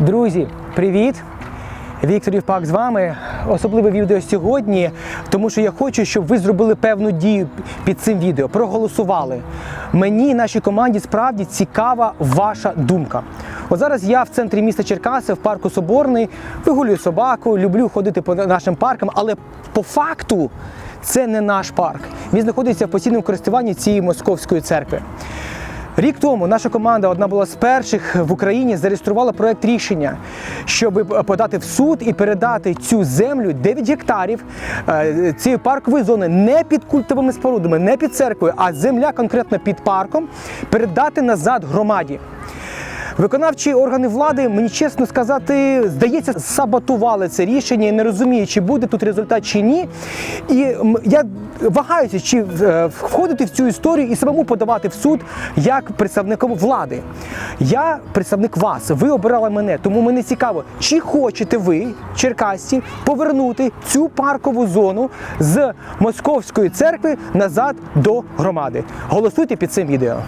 Друзі, привіт! Віктор Євпак з вами. Особливе відео сьогодні, тому що я хочу, щоб ви зробили певну дію під цим відео, проголосували. Мені і нашій команді справді цікава ваша думка. От зараз я в центрі міста Черкаси, в парку Соборний, вигулюю собаку, люблю ходити по нашим паркам, але по факту це не наш парк. Він знаходиться в постійному користуванні цієї московської церкви. Рік тому наша команда, одна була з перших в Україні, зареєструвала проект рішення, щоб подати в суд і передати цю землю 9 гектарів е, цієї паркової зони не під культовими спорудами, не під церквою, а земля конкретно під парком, передати назад громаді. Виконавчі органи влади, мені чесно сказати, здається, саботували це рішення і не розумію, чи буде тут результат чи ні. І я вагаюся, чи е, входити в цю історію і самому подавати в суд як представником влади. Я представник вас, ви обирали мене, тому мені цікаво, чи хочете ви, черкасці, повернути цю паркову зону з московської церкви назад до громади. Голосуйте під цим відео.